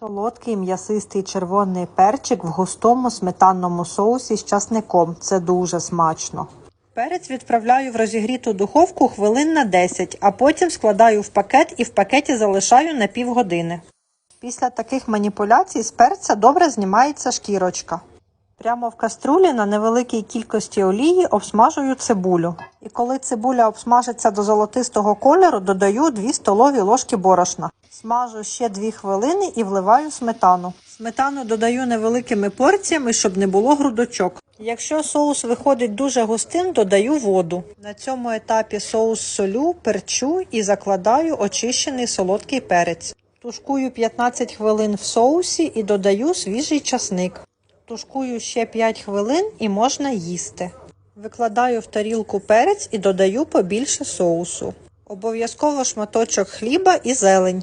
Солодкий м'ясистий червоний перчик в густому сметанному соусі з часником. Це дуже смачно. Перець відправляю в розігріту духовку хвилин на 10, а потім складаю в пакет і в пакеті залишаю на півгодини. Після таких маніпуляцій з перця добре знімається шкірочка. Прямо в каструлі на невеликій кількості олії обсмажую цибулю. І коли цибуля обсмажиться до золотистого кольору, додаю 2 столові ложки борошна. Смажу ще 2 хвилини і вливаю сметану. Сметану додаю невеликими порціями, щоб не було грудочок. Якщо соус виходить дуже густим, додаю воду. На цьому етапі соус солю, перчу і закладаю очищений солодкий перець. Тушкую 15 хвилин в соусі і додаю свіжий часник. Тушкую ще 5 хвилин і можна їсти. Викладаю в тарілку перець і додаю побільше соусу. Обов'язково шматочок хліба і зелень.